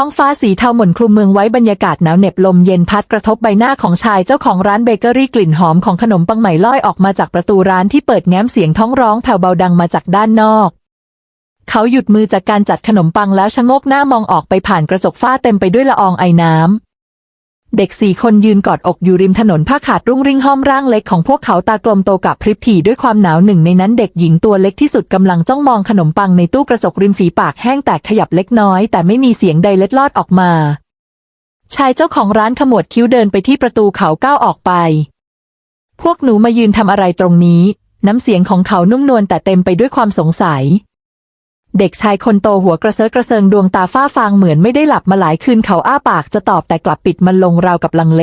ท้องฟ้าสีเทาหม่นคลุมเมืองไว้บรรยากาศหนาวเหน็บลมเย็นพัดกระทบใบหน้าของชายเจ้าของร้านเบเกอรี่กลิ่นหอมของขนมปังใหม่ลอยออกมาจากประตูร้านที่เปิดแง้มเสียงท้องร้องแผ่วเบาดังมาจากด้านนอก เขาหยุดมือจากการจัดขนมปังแล้วชะโงกหน้ามองออกไปผ่านกระจกฝ้าเต็มไปด้วยละอองไอน้ำ เด็กสี่คนยืนกอดอกอยู่ริมถนนผ้าขาดรุ่งริ่งห้อมร่างเล็กของพวกเขาตากลมโตกับพริบถี่ด้วยความหนาวหนึ่งในนั้นเด็กหญิงตัวเล็กที่สุดกำลังจ้องมองขนมปังในตู้กระจกริมฝีปากแห้งแตกขยับเล็กน้อย แต่ไม่มีเสียงใดเล็ดลอดออกมา ชายเจ้าของร้านขมวดคิ้วเดินไปที่ประตูเขาก้าวออกไป พวกหนูมายืนทำอะไรตรงนี้ น้ำเสียงของเขานุ่มนวลแต่เต็มไปด้วยความสงสัย เด็กชายคนโตหัวกระเซาะกระเซิงดวงตาฝ้าฟางเหมือนไม่ได้หลับมาหลายคืนเขาอ้าปากจะตอบแต่กลับปิดมันลงราวกับลังเล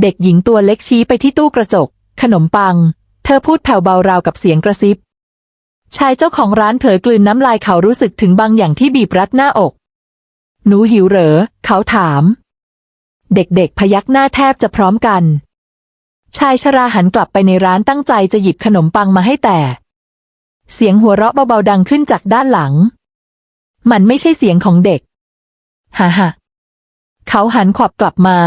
เด็กหญิงตัวเล็กชี้ไปที่ตู้กระจก ขนมปัง เธอพูดแผ่วเบาราวกับเสียงกระซิบ ชายเจ้าของร้านเผลอกลืนน้ำลายเขารู้สึกถึงบางอย่างที่บีบรัดหน้าอก หนูหิวเหรอ เขาถาม เด็กๆพยักหน้าแทบจะพร้อมกัน ชายชราหันกลับไปในร้านตั้งใจจะหยิบขนมปังมาให้แต่ เสียงหัวเราะเบาๆดังขึ้นจากด้านหลัง มันไม่ใช่เสียงของเด็ก ฮ่าฮ่าเขาหันขวับกลับมา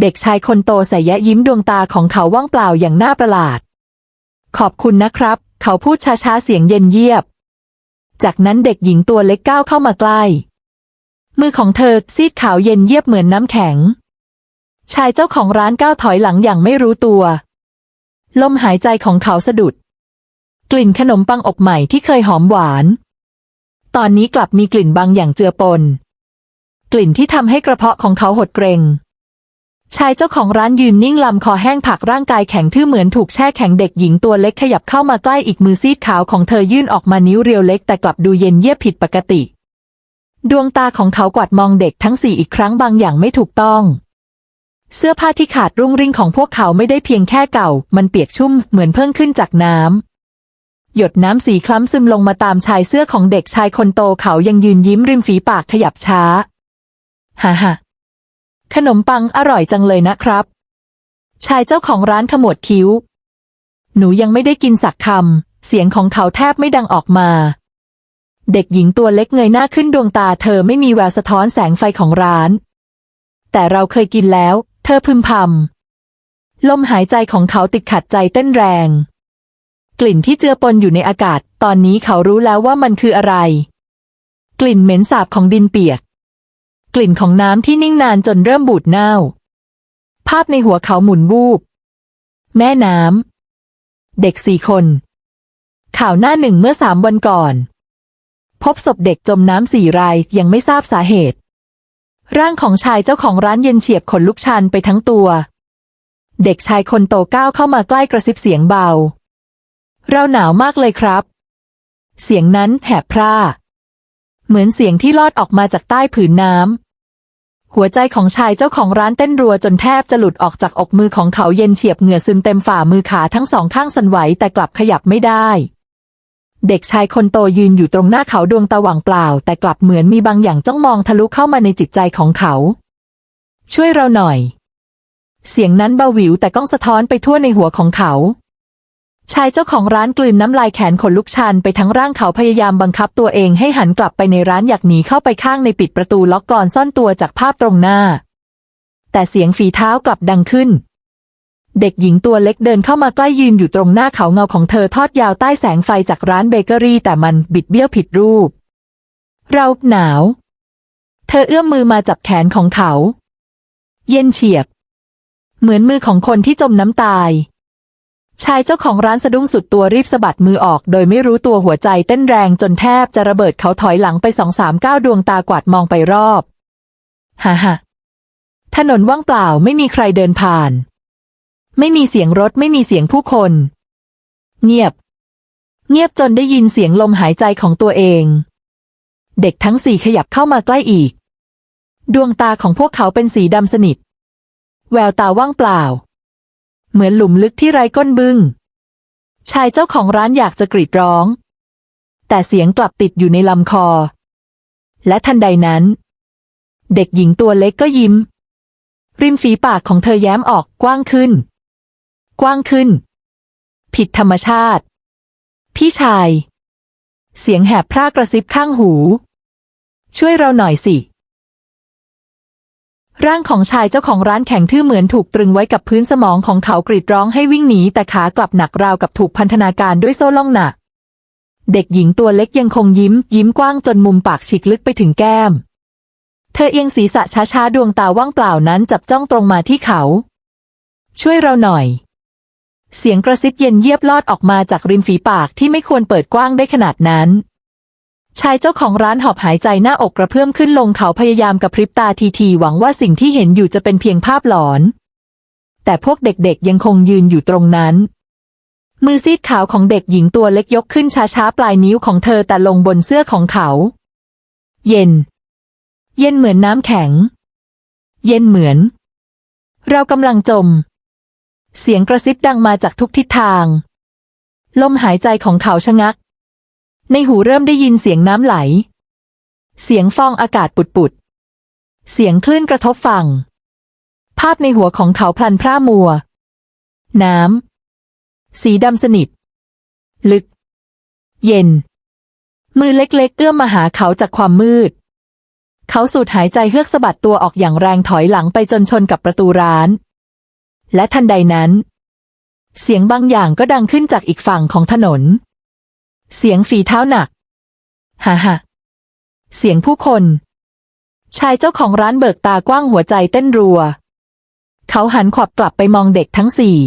เด็กชายคนโตใส่แยะยิ้มดวงตาของเขาว่างเปล่าอย่างน่าประหลาด ขอบคุณนะครับ เขาพูดช้าๆเสียงเย็นเยียบ จากนั้นเด็กหญิงตัวเล็กก้าวเข้ามาใกล้ มือของเธอซีดขาวเย็นเยียบเหมือนน้ำแข็ง ชายเจ้าของร้านก้าวถอยหลังอย่างไม่รู้ตัว ลมหายใจของเขาสะดุด กลิ่นขนมปังอบใหม่ที่เคยหอมหวาน ตอนนี้กลับมีกลิ่นบางอย่างเจือปน กลิ่นที่ทำให้กระเพาะของเขาหดเกรงชายเจ้าของร้านยืนนิ่งลำคอแห้งผักร่างกายแข็งทื่อเหมือนถูกแช่แข็งเด็กหญิงตัวเล็กขยับเข้ามาใกล้อีกมือซีดขาวของเธอยื่นออกมานิ้วเรียวเล็กแต่กลับดูเย็นเยียบผิดปกติ ดวงตาของเขากวาดมองเด็กทั้งสี่อีกครั้งบางอย่างไม่ถูกต้อง เสื้อผ้าที่ขาดรุ่งริ่งของพวกเขาไม่ได้เพียงแค่เก่า มันเปียกชุ่มเหมือนเพิ่งขึ้นจากน้ำ หยดน้ำสีคล้ำซึมลงมาตามชายเสื้อของเด็กชายคนโตเขายังยืนยิ้มริมฝีปากขยับช้าฮ่าฮ่าขนมปังอร่อยจังเลยนะครับ ชายเจ้าของร้านขมวดคิ้ว หนูยังไม่ได้กินสักคำ เสียงของเขาแทบไม่ดังออกมา เด็กหญิงตัวเล็กเงยหน้าขึ้นดวงตาเธอไม่มีแววสะท้อนแสงไฟของร้าน แต่เราเคยกินแล้ว เธอพึมพำลมหายใจของเขาติดขัดใจเต้นแรง กลิ่นที่เจือปนอยู่ในอากาศ ตอนนี้เขารู้แล้วว่ามันคืออะไร กลิ่นเหม็นสาบของดินเปียก กลิ่นของน้ำที่นิ่งนานจนเริ่มบูดเน่า ภาพในหัวเขาหมุนวูบ แม่น้ำเด็กสี่คน ข่าวหน้าหนึ่งเมื่อสามวันก่อน พบศพเด็กจมน้ำสี่รายยังไม่ทราบสาเหตุ ร่างของชายเจ้าของร้านเย็นเฉียบขนลุกชันไปทั้งตัว เด็กชายคนโตก้าวเข้ามาใกล้กระซิบเสียงเบา เราหนาวมากเลยครับ เสียงนั้นแหบพร่า เหมือนเสียงที่ลอดออกมาจากใต้ผืนน้ำ หัวใจของชายเจ้าของร้านเต้นรัวจนแทบจะหลุดออกจากอกมือของเขาเย็นเฉียบเหงื่อซึมเต็มฝ่ามือขาทั้งสองข้างสั่นไหวแต่กลับขยับไม่ได้เด็กชายคนโตยืนอยู่ตรงหน้าเขาดวงตาหว่างเปล่า แต่กลับเหมือนมีบางอย่างจ้องมองทะลุเข้ามาในจิตใจของเขา ช่วยเราหน่อย เสียงนั้นเบาหวิวแต่ก้องสะท้อนไปทั่วในหัวของเขา ชายเจ้าของร้านกลืนน้ำลายแขนขนลุกชันไปทั้งร่างเขาพยายามบังคับตัวเองให้หันกลับไปในร้านอยากหนีเข้าไปข้างในปิดประตูล็อกก่อนซ่อนตัวจากภาพตรงหน้า แต่เสียงฝีเท้ากลับดังขึ้น เด็กหญิงตัวเล็กเดินเข้ามาใกล้ยืนอยู่ตรงหน้าเขาเงาของเธอทอดยาวใต้แสงไฟจากร้านเบเกอรี่ แต่มันบิดเบี้ยวผิดรูป เราหนาว เธอเอื้อมมือมาจับแขนของเขา เย็นเฉียบ เหมือนมือของคนที่จมน้ำตาย ชายเจ้าของร้านสะดุ้งสุดตัวรีบสะบัดมือออก โดยไม่รู้ตัวหัวใจเต้นแรงจนแทบจะระเบิดเขาถอยหลังไปสองสามก้าวดวงตากวาดมองไปรอบฮ่าฮ่าถนนว่างเปล่าไม่มีใครเดินผ่าน ไม่มีเสียงรถไม่มีเสียงผู้คน เงียบ เงียบจนได้ยินเสียงลมหายใจของตัวเอง เด็กทั้งสี่ขยับเข้ามาใกล้อีก ดวงตาของพวกเขาเป็นสีดำสนิท แววตาว่างเปล่า เหมือนหลุมลึกที่ไร้ก้นบึง้ง ชายเจ้าของร้านอยากจะกรีดร้อง แต่เสียงกลับติดอยู่ในลำคอ และทันใดนั้น เด็กหญิงตัวเล็กก็ยิ้ม ริมฝีปากของเธอแย้มออกกว้างขึ้น กว้างขึ้น ผิดธรรมชาติ พี่ชาย เสียงแหบพร่ากระซิบข้างหู ช่วยเราหน่อยสิ ร่างของชายเจ้าของร้านแข็งทื่อเหมือนถูกตรึงไว้กับพื้นสมองของเขากรีดร้องให้วิ่งหนีแต่ขากลับหนักราวกับถูกพันธนาการด้วยโซ่ล่องหนัก เด็กหญิงตัวเล็กยังคงยิ้ม ยิ้มกว้างจนมุมปากฉีกลึกไปถึงแก้ม เธอเอียงศีรษะช้าๆ ดวงตาว่างเปล่านั้นจับจ้องตรงมาที่เขา ช่วยเราหน่อย เสียงกระซิบเย็นเยียบลอดออกมาจากริมฝีปากที่ไม่ควรเปิดกว้างได้ขนาดนั้น ชายเจ้าของร้านหอบหายใจหน้าอกกระเพื่อมขึ้นลงเขาพยายามกระพริบตาทีๆหวังว่าสิ่งที่เห็นอยู่จะเป็นเพียงภาพหลอน แต่พวกเด็กๆยังคงยืนอยู่ตรงนั้น มือซีดขาวของเด็กหญิงตัวเล็กยกขึ้นช้าๆปลายนิ้วของเธอแต่ลงบนเสื้อของเขา เย็น เย็นเหมือนน้ำแข็ง เย็นเหมือน เรากำลังจม เสียงกระซิบดังมาจากทุกทิศทาง ลมหายใจของเขาชะงัก ในหูเริ่มได้ยินเสียงน้ำไหล เสียงฟองอากาศปุดๆเสียงคลื่นกระทบฝั่ง ภาพในหัวของเขาพลันพร่ามัว น้ำ สีดำสนิท ลึก เย็น มือเล็กๆ เอื้อมมาหาเขาจากความมืด เขาสูดหายใจเฮือกสะบัดตัวออกอย่างแรงถอยหลังไปจนชนกับประตูร้าน และทันใดนั้น เสียงบางอย่างก็ดังขึ้นจากอีกฝั่งของถนน เสียงฝีเท้าหนักฮ่าฮ่าเสียงผู้คน ชายเจ้าของร้านเบิกตากว้างหัวใจเต้นรัว เขาหันขวับกลับไปมองเด็กทั้งสี่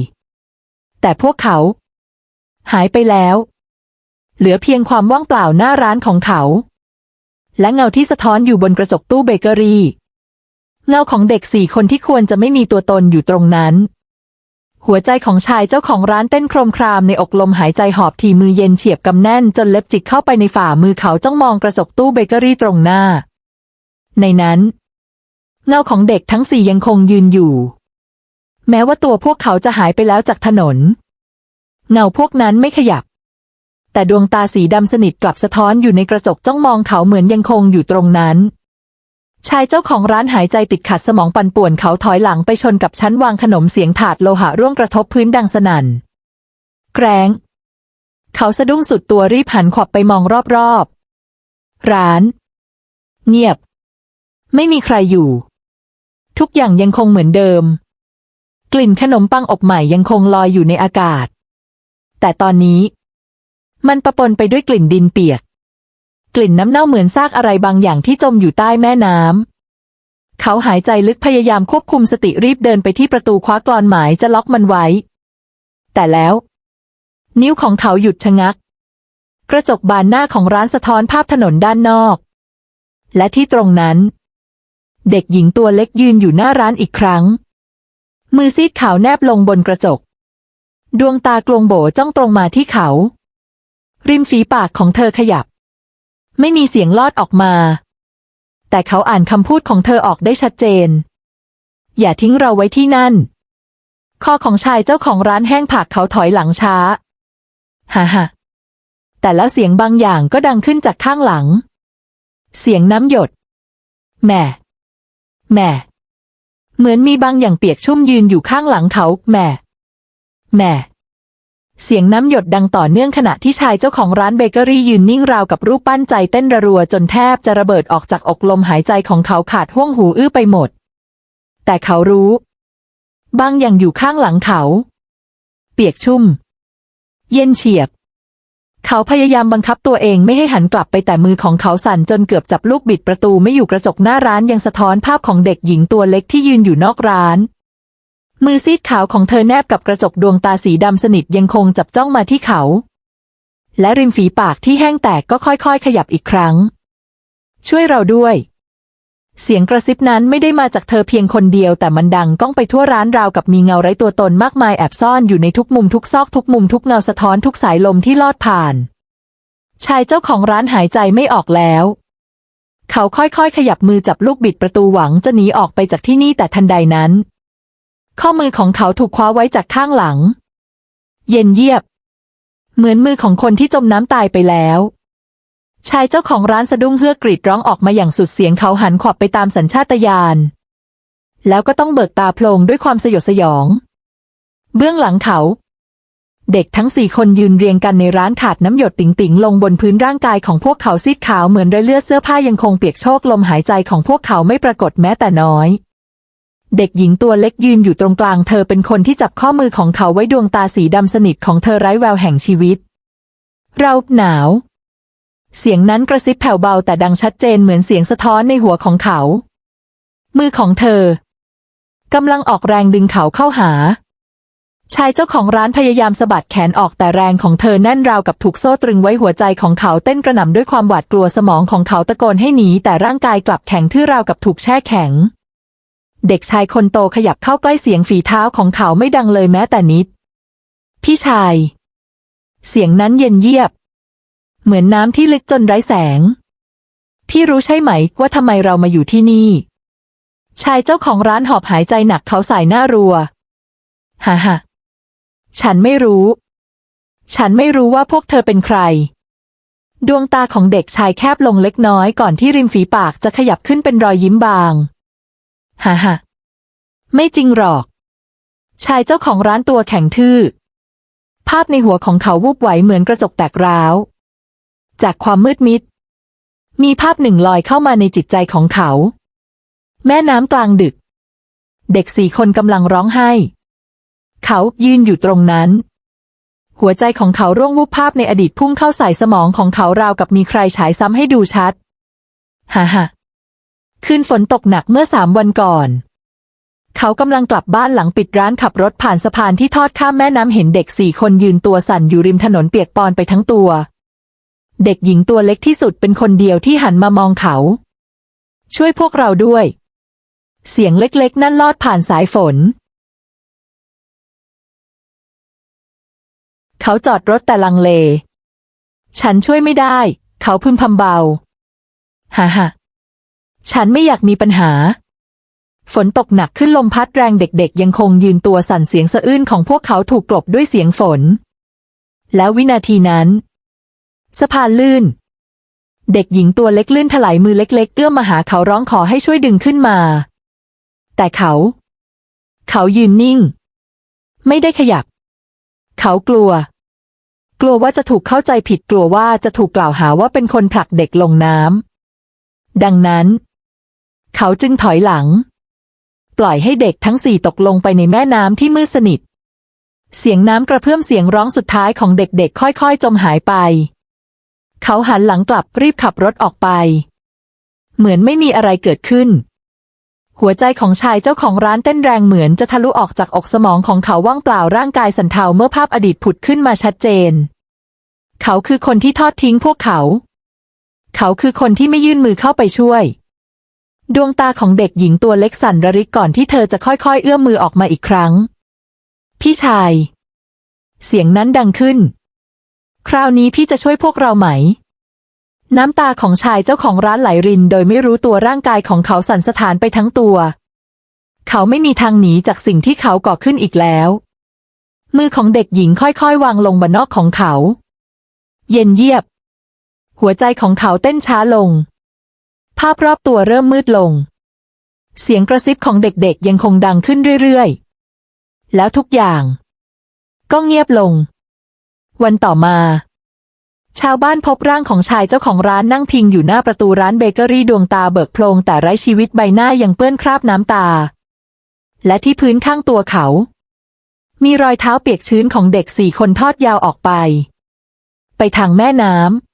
แต่พวกเขา หายไปแล้ว เหลือเพียงความว่างเปล่าหน้าร้านของเขา และเงาที่สะท้อนอยู่บนกระจกตู้เบเกอรี่ เงาของเด็กสี่คนที่ควรจะไม่มีตัวตนอยู่ตรงนั้น หัวใจของชายเจ้าของร้านเต้นโครมครามในอกลมหายใจหอบทีมือเย็นเฉียบกำแน่นจนเล็บจิกเข้าไปในฝ่ามือเขาจ้องมองกระจกตู้เบเกอรี่ตรงหน้า ในนั้น เงาของเด็กทั้งสี่ยังคงยืนอยู่ แม้ว่าตัวพวกเขาจะหายไปแล้วจากถนน เงาพวกนั้นไม่ขยับ แต่ดวงตาสีดำสนิทกลับสะท้อนอยู่ในกระจกจ้องมองเขาเหมือนยังคงอยู่ตรงนั้น ชายเจ้าของร้านหายใจติดขัดสมองปั่นป่วนเขาถอยหลังไปชนกับชั้นวางขนมเสียงถาดโลหะร่วงกระทบพื้นดังสนั่นแกรงเขาสะดุ้งสุดตัวรีบหันขวับไปมองรอบๆ ร้าน เงียบ ไม่มีใครอยู่ ทุกอย่างยังคงเหมือนเดิม กลิ่นขนมปังอบใหม่ยังคงลอยอยู่ในอากาศ แต่ตอนนี้ มันปะปนไปด้วยกลิ่นดินเปียก ลิ่นน้ำเน่าเหมือนซากอะไรบางอย่างที่จมอยู่ใต้แม่น้ำ เขาหายใจลึกพยายามควบคุมสติรีบเดินไปที่ประตูคว้ากลอนหมายจะล็อกมันไว้ แต่แล้ว นิ้วของเขาหยุดชะงัก กระจกบานหน้าของร้านสะท้อนภาพถนนด้านนอก และที่ตรงนั้น เด็กหญิงตัวเล็กยืนอยู่หน้าร้านอีกครั้ง มือซีดขาวแนบลงบนกระจก ดวงตากลวงโบจ้องตรงมาที่เขา ริมฝีปากของเธอขยับ ไม่มีเสียงลอดออกมา แต่เขาอ่านคำพูดของเธอออกได้ชัดเจน อย่าทิ้งเราไว้ที่นั่น คอของชายเจ้าของร้านแห้งผักเขาถอยหลังช้าฮ่าฮ่าแต่แล้วเสียงบางอย่างก็ดังขึ้นจากข้างหลัง เสียงน้ำหยดแหม่แหม่ เหมือนมีบางอย่างเปียกชุ่มยืนอยู่ข้างหลังเขาแหม่แหม่ เสียงน้ำหยดดังต่อเนื่องขณะที่ชายเจ้าของร้านเบเกอรี่ยืนนิ่งราวกับรูปปั้นใจเต้นระรัวจนแทบจะระเบิดออกจากอกลมหายใจของเขาขาดห้วงหูอื้อไปหมด แต่เขารู้ บางอย่างอยู่ข้างหลังเขา เปียกชุ่ม เย็นเฉียบ เขาพยายามบังคับตัวเองไม่ให้หันกลับไปแต่มือของเขาสั่นจนเกือบจับลูกบิดประตูไม่อยู่กระจกหน้าร้านยังสะท้อนภาพของเด็กหญิงตัวเล็กที่ยืนอยู่นอกร้าน มือซีดขาวของเธอแนบกับกระจกดวงตาสีดำสนิทยังคงจับจ้องมาที่เขา และริมฝีปากที่แห้งแตกก็ค่อยๆ ขยับอีกครั้ง ช่วยเราด้วย เสียงกระซิบนั้นไม่ได้มาจากเธอเพียงคนเดียวแต่มันดังก้องไปทั่วร้านราวกับมีเงาไร้ตัวตนมากมายแอบซ่อนอยู่ในทุกมุมทุกซอกทุกมุมทุกเงาสะท้อนทุกสายลมที่ลอดผ่าน ชายเจ้าของร้านหายใจไม่ออกแล้วเขาค่อยๆ ขยับมือจับลูกบิดประตูหวังจะหนีออกไปจากที่นี่แต่ทันใดนั้น ข้อมือของเขาถูกคว้าไว้จากข้างหลัง เย็นเยียบ เหมือนมือของคนที่จมน้ำตายไปแล้ว ชายเจ้าของร้านสะดุ้งเฮือกกรีดร้องออกมาอย่างสุดเสียงเขาหันขวับไปตามสัญชาตญาณ แล้วก็ต้องเบิกตาโพลงด้วยความสยดสยอง เบื้องหลังเขา เด็กทั้งสี่คนยืนเรียงกันในร้านขาดน้ำหยดติ๋งๆลงบนพื้นร่างกายของพวกเขาซีดขาวเหมือนรอยเลือดเสื้อผ้ายังคงเปียกโชกลมหายใจของพวกเขาไม่ปรากฏแม้แต่น้อย เด็กหญิงตัวเล็กยืนอยู่ตรงกลางเธอเป็นคนที่จับข้อมือของเขาไว้ดวงตาสีดำสนิทของเธอไร้แววแห่งชีวิต เราหนาว เสียงนั้นกระซิบแผ่วเบาแต่ดังชัดเจนเหมือนเสียงสะท้อนในหัวของเขา มือของเธอกำลังออกแรงดึงเขาเข้าหา ชายเจ้าของร้านพยายามสะบัดแขนออกแต่แรงของเธอแน่นราวกับถูกโซ่ตรึงไว้หัวใจของเขาเต้นกระหน่ำด้วยความหวาดกลัวสมองของเขาตะโกนให้หนีแต่ร่างกายกลับแข็งทื่อราวกับถูกแช่แข็ง เด็กชายคนโตขยับเข้าใกล้เสียงฝีเท้าของเขาไม่ดังเลยแม้แต่นิด พี่ชาย เสียงนั้นเย็นเยียบ เหมือนน้ำที่ลึกจนไร้แสง พี่รู้ใช่ไหมว่าทำไมเรามาอยู่ที่นี่ ชายเจ้าของร้านหอบหายใจหนักเขาสายหน้ารัวฮ่าฮ่าฉันไม่รู้ ฉันไม่รู้ว่าพวกเธอเป็นใคร ดวงตาของเด็กชายแคบลงเล็กน้อยก่อนที่ริมฝีปากจะขยับขึ้นเป็นรอยยิ้มบาง ฮ่าฮ่าไม่จริงหรอก ชายเจ้าของร้านตัวแข็งทื่อ ภาพในหัวของเขาวูบไหวเหมือนกระจกแตกร้าว จากความมืดมิด มีภาพหนึ่งลอยเข้ามาในจิตใจของเขา แม่น้ำกลางดึก เด็กสี่คนกำลังร้องไห้ เขายืนอยู่ตรงนั้น หัวใจของเขาร่วงวูบภาพในอดีตพุ่งเข้าใส่สมองของเขาราวกับมีใครฉายซ้ำให้ดูชัด ฮ่าฮ่า คืนฝนตกหนักเมื่อสามวันก่อน เขากำลังกลับบ้านหลังปิดร้านขับรถผ่านสะพานที่ทอดข้ามแม่น้ำเห็นเด็กสี่คนยืนตัวสั่นอยู่ริมถนนเปียกปอนไปทั้งตัว เด็กหญิงตัวเล็กที่สุดเป็นคนเดียวที่หันมามองเขา ช่วยพวกเราด้วย เสียงเล็กๆ นั่นลอดผ่านสายฝน เขาจอดรถแต่ลังเล ฉันช่วยไม่ได้ เขาพึมพำเบา ฮ่าฮ่า ฉันไม่อยากมีปัญหา ฝนตกหนักขึ้นลมพัดแรงเด็กๆ ยังคงยืนตัวสั่นเสียงสะอื้นของพวกเขาถูกกลบด้วยเสียงฝน แล้ววินาทีนั้นสะพานลื่น เด็กหญิงตัวเล็กลื่นถลายมือเล็ก ๆ เอื้อมมาหาเขาร้องขอให้ช่วยดึงขึ้นมา แต่เขา เขายืนนิ่ง ไม่ได้ขยับ เขากลัว กลัวว่าจะถูกเข้าใจผิดกลัวว่าจะถูกกล่าวหาว่าเป็นคนผลักเด็กลงน้ำดังนั้น เขาจึงถอยหลัง ปล่อยให้เด็กทั้งสี่ตกลงไปในแม่น้ำที่มืดสนิท เสียงน้ำกระเพื่อมเสียงร้องสุดท้ายของเด็กๆ ค่อยๆ จมหายไป เขาหันหลังกลับรีบขับรถออกไป เหมือนไม่มีอะไรเกิดขึ้น หัวใจของชายเจ้าของร้านเต้นแรงเหมือนจะทะลุออกจากอกสมองของเขาว่างเปล่าร่างกายสั่นเทาเมื่อภาพอดีตผุดขึ้นมาชัดเจน เขาคือคนที่ทอดทิ้งพวกเขา เขาคือคนที่ไม่ยื่นมือเข้าไปช่วย ดวงตาของเด็กหญิงตัวเล็กสั่นระริกก่อนที่เธอจะค่อยๆ เอื้อมมือออกมาอีกครั้ง พี่ชาย เสียงนั้นดังขึ้น คราวนี้พี่จะช่วยพวกเราไหม น้ำตาของชายเจ้าของร้านไหลรินโดยไม่รู้ตัวร่างกายของเขาสั่นสะท้านไปทั้งตัว เขาไม่มีทางหนีจากสิ่งที่เขาก่อขึ้นอีกแล้ว มือของเด็กหญิงค่อยๆ วางลงบนนอกของเขา เย็นเยียบ หัวใจของเขาเต้นช้าลง ภาพรอบตัวเริ่มมืดลง เสียงกระซิบของเด็กๆ ยังคงดังขึ้นเรื่อยๆ แล้วทุกอย่าง ก็เงียบลง วันต่อมา ชาวบ้านพบร่างของชายเจ้าของร้านนั่งพิงอยู่หน้าประตูร้านเบเกอรี่ดวงตาเบิกโพลงแต่ไร้ชีวิตใบหน้ายังเปื้อนคราบน้ำตา และที่พื้นข้างตัวเขา มีรอยเท้าเปียกชื้นของเด็กสี่คนทอดยาวออกไป ไปทางแม่น้ำ